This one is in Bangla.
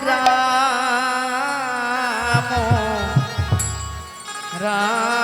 রাম রাম।